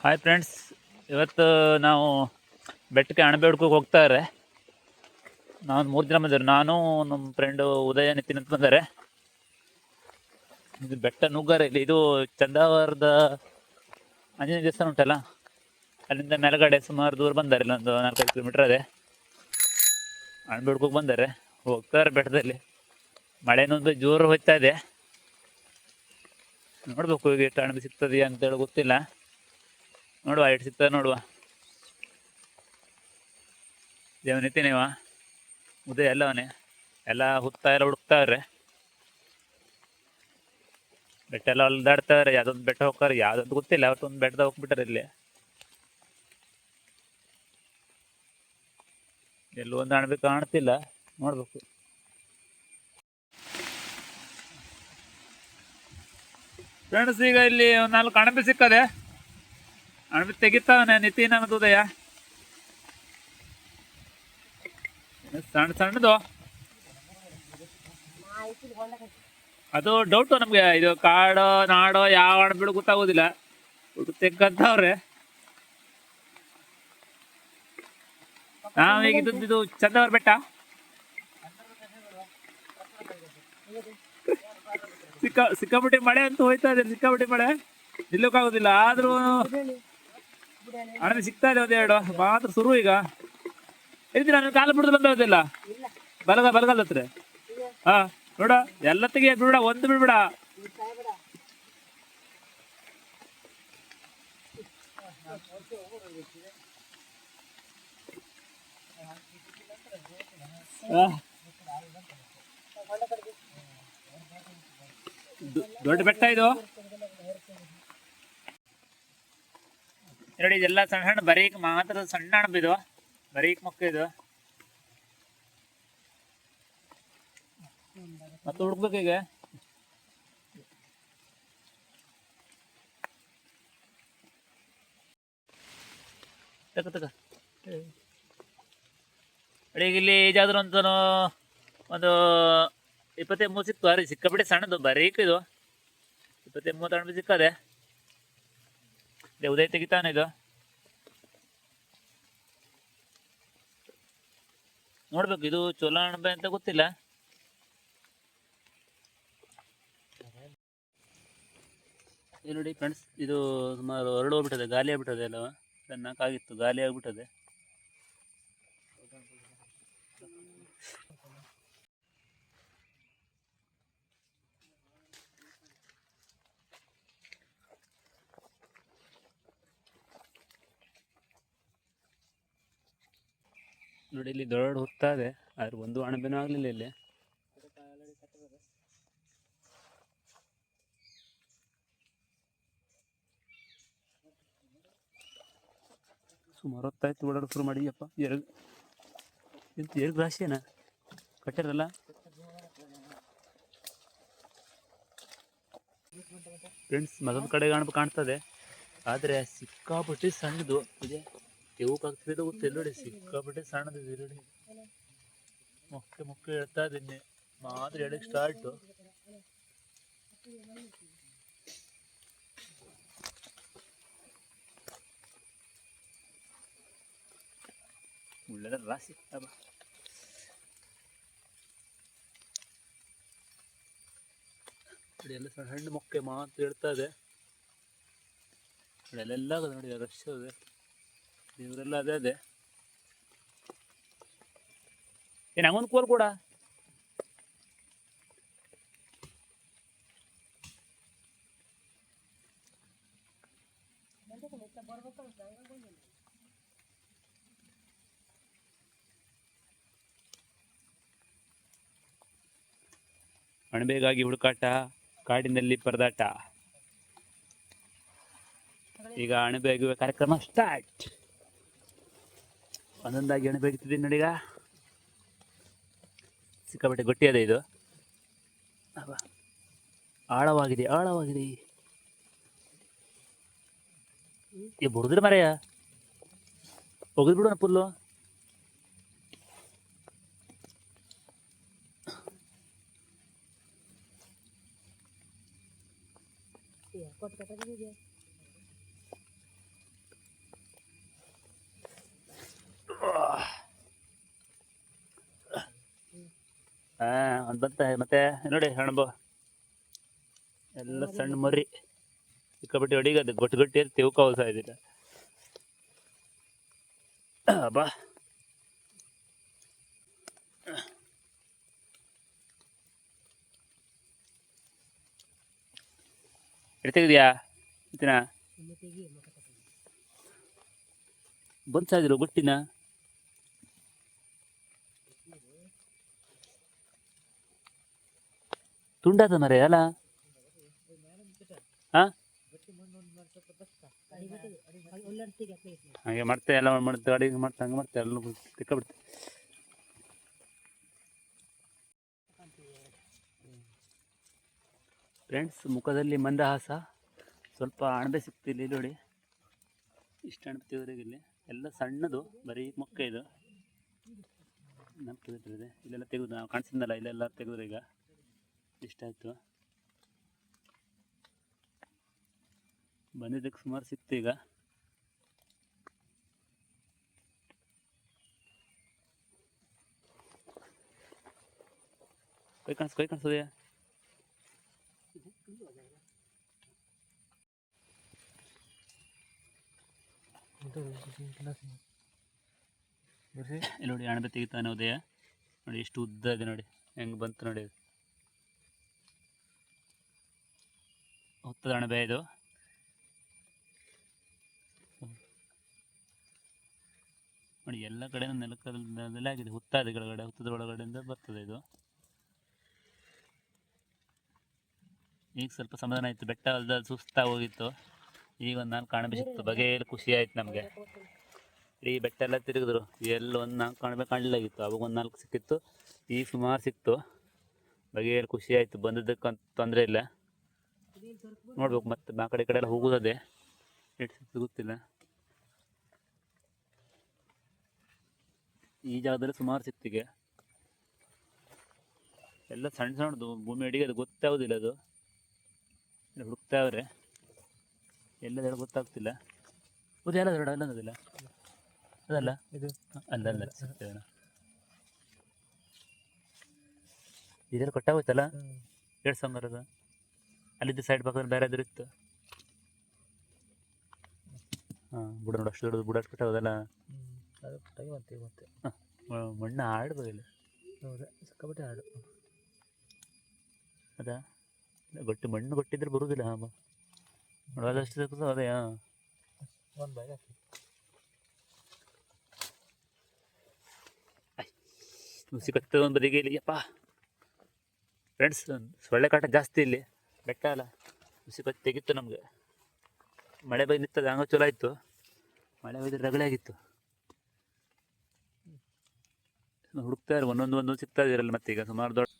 Hi friends ಇವತ್ತು ನಾವು ಬೆಟ್ಟಕ್ಕೆ ಅಣಬೇಡ್ಕೋಗಿ ಹೋಗ್ತಾರೆ ನಾವು ಮೂರು ಜನ ಬಂದಿದ್ರು ನಾನು ನಮ್ಮ ಫ್ರೆಂಡು ಉದಯ ನಿತಿನ್ ಅಂತ ಬಂದ್ದಾರೆ ಇದು ಬೆಟ್ಟ ನುಗ್ಗಾರ ಇಲ್ಲಿ. ಇದು ಚಂದಾವರದ ಆಂಜನೇಯ ದೇವಸ್ಥಾನ ಉಂಟಲ್ಲ? ಅಲ್ಲಿಂದ ಮೇಲ್ಗಡೆ ಸುಮಾರು ದೂರ ಬಂದಾರೆ. ಇಲ್ಲೊಂದು ನಾಲ್ಕೈದು ಕಿಲೋಮೀಟರ್ ಅದೇ ಅಣಬೇಡ್ಕೋಗಿ ಬಂದಾರೆ. ಹೋಗ್ತಾರೆ ಬೆಟ್ಟದಲ್ಲಿ. ಮಳೆನೊಂದು ಜೋರು ಹೋಗ್ತಾ ಇದೆ. ನೋಡ್ಬೇಕು ಈಗ ಎಷ್ಟು ಅಣಬೆ ಸಿಗ್ತದೆ ಅಂತೇಳಿ ಗೊತ್ತಿಲ್ಲ. ನೋಡುವ ಎಷ್ಟು ಸಿಗ್ತದೆ ನೋಡುವ. ದೇವ ನಿಂತೀನಿವ ಉದಯ ಎಲ್ಲವನೇ ಎಲ್ಲ ಹುತ್ತಾ, ಎಲ್ಲ ಹುಡುಕ್ತಾವ್ರೆ. ಬೆಟ್ಟ ಎಲ್ಲ ಹೊಲ್ದಾಡ್ತಾವ್ರೆ. ಯಾವ್ದೊಂದು ಬೆಟ್ಟ ಹೋಗ್ತಾರೆ, ಯಾವ್ದೊಂದು ಗೊತ್ತಿಲ್ಲ. ಅವತ್ತೊಂದು ಬೆಟ್ಟದ ಹೋಗ್ಬಿಟ್ರೆ ಇಲ್ಲಿ. ಎಲ್ಲೂ ಒಂದು ಅಣಬೆ ಕಾಣ್ತಿಲ್ಲ. ನೋಡ್ಬೇಕು. ಫ್ರೆಂಡ್ಸ್ ಈಗ ಇಲ್ಲಿ ಒಂದು ನಾಲ್ಕು ಅಣಬೆ ಸಿಕ್ಕದೆ. ಅಣಬೆ ತೆಗಿತಾವನೆ ನಿತಿನ್ ಉದಯ. ಸಣ್ಣ ಸಣ್ಣದು. ಅದು ಡೌಟು ನಮಗೆ, ಇದು ಕಾಡೋ, ನಾಡೋ, ಯಾವ ಅಣಬೆಳು ಗೊತ್ತಾಗೋದಿಲ್ಲ. ಒಟ್ಟು ತೆಕ್ಕಂತವ್ರೆ ನಾವೀಗ ಇದು ಚಂದವರ ಬೆಟ್ಟ. ಸಿಕ್ಕ, ಸಿಕ್ಕಾಪಟ್ಟಿ ಮಳೆ ಅಂತೂ ಹೋಯ್ತಾ ಇದೆ, ಸಿಕ್ಕಾಪಟ್ಟಿ ಮಳೆ. ನಿಲ್ಲಕ್ಕಾಗೋದಿಲ್ಲ, ಆದ್ರೂ ಅಣಬೆ ಸಿಗ್ತಾ ಇದೆ ಒಂದೆರಡು ಮಾತ್ರ ಶುರು ಈಗ. ಇದ್ದೀನಿ ನಾನು ಕಾಲು ಬಿಡುದು ಬಲಗ, ಬಲಗಲ್ ಹತ್ರ. ಹಾ, ನೋಡ ಎಲ್ಲ ತೆಗಿಯ ಬಿಡ, ಒಂದು ಬಿಡ್ಬೇಡ. ದೊಡ್ಡ ಬೆಟ್ಟ ಇದು. ನೋಡಿ, ಇದೆಲ್ಲ ಸಣ್ಣ ಸಣ್ಣ ಬರೀಕ್ ಮಾತ್ರ ಸಣ್ಣ ಅಣಬಿದು ಬರೀಕ್ ಮಕ್ಕ ಇದು. ಮತ್ತೆ ಹುಡುಕ್ಬೇಕು ಈಗ. ತಕ ತಕ ಅಡಿಗೆ ಇಲ್ಲಿ ಏಜಾದ್ರು ಅಂತ ಒಂದು ಇಪ್ಪತ್ತೈದು ಮೂರು ಸಿಕ್ತು. ಅರಿ, ಸಿಕ್ಕಾಪಟ್ಟೆ ಸಣ್ಣದು ಬರೀಕ್ ಇದು. ಇಪ್ಪತ್ತೈದು ಮೂವತ್ತು ಅಣಬೆ ಸಿಕ್ಕದೆ. ಉದಯ ತೆಗಿತಾನೆ ಇದು ನೋಡ್ಬೇಕು ಇದು ಚೋಲ ಅಣಬೆ ಅಂತ ಗೊತ್ತಿಲ್ಲ ಇದು ನೋಡಿ ಫ್ರೆಂಡ್ಸ್ ಇದು ಸುಮಾರು ಹೊರಡು ಹೋಗ್ಬಿಟ್ಟದೆ, ಗಾಲಿ ಆಗ್ಬಿಟ್ಟದೆ ಎಲ್ಲ ಸಣ್ಣಕ್ಕಾಗಿತ್ತು ಗಾಲಿ ಆಗ್ಬಿಟ್ಟದೆ. ನೋಡಿ, ಇಲ್ಲಿ ದೊಡ್ಡ ಹೋಗ್ತಾ ಇದೆ. ಆದ್ರೆ ಒಂದು ಅಣಬೆನೂ ಆಗ್ಲಿಲ್ಲ ಇಲ್ಲಿ. ಸುಮಾರು ಹೊತ್ತಾಯ್ತು ಓಡಾಡೋ ಶುರು ಮಾಡಿ. ಅಪ್ಪ, ಎರಡು, ಎಂತ, ಎರಡು ರಾಶಿಯನ ಕಟ್ಟಿರಲ್ಲ ಫ್ರೆಂಡ್ಸ್ ಮತ್ತೊಂದು ಕಡೆ ಕಾಣ್, ಕಾಣ್ತದೆ. ಆದರೆ ಸಿಕ್ಕಾಪಟ್ಟಿ ಸಣ್ಣದು. ಇದೆ. ತೆವಕ್ಕಾಗ್ತದೆ ಗೊತ್ತಿಲ್ಲ ನೋಡಿ ಸಿಕ್ಕಾಪಟ್ಟೆ ಸಣ್ಣದಿದೆ ನೋಡಿ ಮೊಕ್ಕೆ ಮೊಕ್ಕೆ ಹೇಳ್ತಾ ಇದ್ದೀನಿ. ಮಾತ್ರ ಹೇಳಕ್ ಸ್ಟಾರ್ಟ್ ಒಳ್ಳೆದ ರಾಶಿ. ಎಲ್ಲ ಸಣ್ಣ ಸಣ್ಣ ಮೊಕ್ಕೆ ಮಾತ್ರ ಹೇಳ್ತಾ ಇದೆ. ಎಲ್ಲೆಲ್ಲ ನೋಡಿ, ರಶ್ ಇದೆ ಇವರೆಲ್ಲ ಅದೇ ಅದೇ. ಏ ನಂಗೊಂದು ಕೋಲ್ ಕೂಡ? ಅಣಬೆಗಾಗಿ ಹುಡುಕಾಟ, ಕಾಡಿನಲ್ಲಿ ಪರದಾಟ. ಈಗ ಅಣಬೆ ಕಾರ್ಯಕ್ರಮ ಸ್ಟಾರ್ಟ್ ಒಂದೊಂದಾಗಿ ಅಣಬೆ ಅಗಿತಿದ್ದೀನಿ ನೋಡೀಗ ಸಿಕ್ಕಾಪಟ್ಟೆ ಗಟ್ಟಿಯಾದ ಇದು ಅಬ್ಬಾ. ಆಳವಾಗಿದೆ ಆಳವಾಗಿದೆ ಏ ಬುಡದ್ರ ಮರೆಯ ಒಗದ್ ಬಿಡೋಣ ಫುಲ್ಲು ಒಂದು ಬಂತ ಮತ್ತೆ ನೋಡಿ ಹಣಬ ಎಲ್ಲ ಸಣ್ಣ ಮರಿ. ಸಿಕ್ಕಾಬಿಟ್ಟು ಹೊಡಿಗದು ಗೊಟ್ಟು ಗಟ್ಟಿ ಇರ್ತೀವಿ ಅವಕಾಶ ಇದಿಲ್ಲ ಬಾ ಎಡ್ತಿದ್ಯಾ ಇತ್ತಿನ ಬಂದ್ಸಾದಿರು ಗೊಟ್ಟಿನ? ತುಂಡಾದ ಮರೆ ಅಲ್ಲ? ಹಾಗೆ ಮಾಡ್ತೆ, ಎಲ್ಲ ಮಾಡ್ತೆ, ಅಡಿಗೆ ಮಾಡ್ತೆ, ಹಂಗೆ ಮಾಡ್ತೆ ಎಲ್ಲ ತಿಕ್ಕಬಿಡ್ತೆ. ಫ್ರೆಂಡ್ಸ್ ಮುಖದಲ್ಲಿ ಮಂದಹಾಸ, ಸ್ವಲ್ಪ ಅಣಬೆ ಸಿಗ್ತಿಲ್ಲ ಇಲ್ಲಿ ನೋಡಿ. ಇಷ್ಟು ಅಣಬೆ ಇಲ್ಲಿ. ಎಲ್ಲ ಸಣ್ಣದು, ಬರೀ ಮೊಕ್ಕ ಇದು. ನಮ್ಗೆ ಇಲ್ಲೆಲ್ಲ ತೆಗೆದು, ನಾವು ಕಾಣಿಸಿದ್ನಲ್ಲ, ಇಲ್ಲೆಲ್ಲ ತೆಗೆದ್ರೆ ಈಗ ಇಷ್ಟಾಯಿತು ಬಂದಿದ್ದಕ್ಕೆ ಸುಮಾರು ಸಿಕ್ತು ಈಗ. ಕೈ ಕಾಣಿಸ್ ಕೈ ಕಾಣಿಸ್ತದೆಯಾ? ಇಲ್ಲಿ ನೋಡಿ ಅಣಬೆ ತೆಗಿತಾನೆ ಉದಯ ನೋಡಿ ಎಷ್ಟು ಉದ್ದ ಇದೆ ನೋಡಿ. ಹೆಂಗೆ ಬಂತು ನೋಡಿ. ಹೊತ್ತದ ಅಣಬೆ ಇದು ನೋಡಿ, ಎಲ್ಲ ಕಡೆ ನೆಲಕಲ್ಲೇ ಆಗಿದೆ. ಹುತ್ತಾದ ಕೆಳಗಡೆ, ಹುತ್ತದ ಒಳಗಡೆಯಿಂದ ಬರ್ತದೆ ಇದು. ಈಗ ಸ್ವಲ್ಪ ಸಮಾಧಾನ ಆಯಿತು. ಬೆಟ್ಟ ಅಲ್ದ ಸುಸ್ತಾಗಿ ಹೋಗಿತ್ತು. ಈಗ ಒಂದು ನಾಲ್ಕು ಕಾಣಬೆ ಸಿಕ್ತು ಬಗೆಯಲ್ಲಿ ಖುಷಿ ಆಯ್ತು ನಮಗೆ. ಇಡೀ ಬೆಟ್ಟ ಎಲ್ಲ ತಿರುಗಿದ್ರು. ಎಲ್ಲ ಒಂದು ನಾಲ್ಕು ಕಾಣಬೆ ಕಾಣಲಾಗಿತ್ತು. ಅವಾಗ ಒಂದು ನಾಲ್ಕು ಸಿಕ್ಕಿತ್ತು. ಈಗ ಸುಮಾರು ಸಿಕ್ತು. ಬಗೆಯಲ್ಲಿ ಖುಷಿ ಆಯಿತು. ಬಂದದ್ದಕ್ಕೆ ತೊಂದರೆ ಇಲ್ಲ. ನೋಡ್ಬೇಕು ಮತ್ತೆ ಆ ಕಡೆ ಈ ಕಡೆ ಎಲ್ಲ ಹೋಗುದದೆ ಎಷ್ಟು ಸಿಕ್ತು ಗೊತ್ತಿಲ್ಲ ಈ ಜಾಗದಲ್ಲಿ ಸುಮಾರು ಸಿಕ್ತಿಗೆ. ಎಲ್ಲ ಸಣ್ಣ ಸಣ್ಣದು ಭೂಮಿ ಅಡಿಗೆ ಅದು ಗೊತ್ತಾಗೋದಿಲ್ಲ ಅದು. ಹುಡುಕ್ತಾ ಹುಡುಕ್ತಾವ್ರೆ. ಎಲ್ಲದೆಲ್ಲ ಗೊತ್ತಾಗ್ತಿಲ್ಲ. ಅದು ಎಲ್ಲ ದೊಡ್ಡ ಅಲ್ಲದಿಲ್ಲ ಅದಲ್ಲ. ಇದು. ಅಲ್ಲ ಅಲ್ಲ ಇದೆಲ್ಲ ಕೊಟ್ಟಾಗೋಯ್ತಲ್ಲ? ಎರಡು ಸಂಬರದ ಅಲ್ಲಿದ್ದ ಸೈಡ್ ಪಕ್ಕದಲ್ಲಿ ಬೇರೆ ಎದುರು ಇತ್ತು? ಹಾಂ ಬುಡ ನೋಡಿ ಅಷ್ಟು ದೊಡ್ಡದು ಬುಡ ಅಷ್ಟು ಕೊಟ್ಟಾಗೋದಲ್ಲ ಅದು ಪುಟ್ಟಾಗಿ ಮತ್ತೆ. ಮತ್ತೆ ಮಣ್ಣು ಆಡ್ಬೋದಿಲ್ಲ ಹೌದಾ ಸಿಕ್ಕಾಪಟ್ಟೆ ಹಾಡು. ಅದಾ? ಗಟ್ಟಿ ಮಣ್ಣು ಗಟ್ಟಿದ್ರೆ ಬರುವುದಿಲ್ಲ ಹಾಂ ನೋಡೋದಷ್ಟು ಸಿಕ್ಕುತ್ತೋ ಅದೇ ಹಾಂ. ಒಂದು ಬಾಯ್ ಹಾಕಿ. ಸಿಕ್ಕತ್ತೆ ಒಂದು ಬದಿಗೆ ಇಲ್ಲಿ ಯಪ್ಪ. ಫ್ರೆಂಡ್ಸ್ ಸೊಳ್ಳೆ ಕಾಟ ಜಾಸ್ತಿ ಇಲ್ಲಿ. ಬೆಟ್ಟ ಅಲ್ಲ ಬಿಸಿ ಬತ್ತಿ ತೆಗಿತ್ತು ನಮಗೆ. ಮಳೆ ಬೈ ನಿಂತದ, ಹಂಗ ಚಲೋ ಆಯಿತು. ಮಳೆ ಬೈದ್ರೆ ರಗಳೆ ಆಗಿತ್ತು. ಹುಡುಕ್ತಾ ಇರು, ಒಂದೊಂದು ಒಂದೊಂದು ಸಿಗ್ತಾ ಮತ್ತೆ ಈಗ ಸುಮಾರು ದೊಡ್ಡ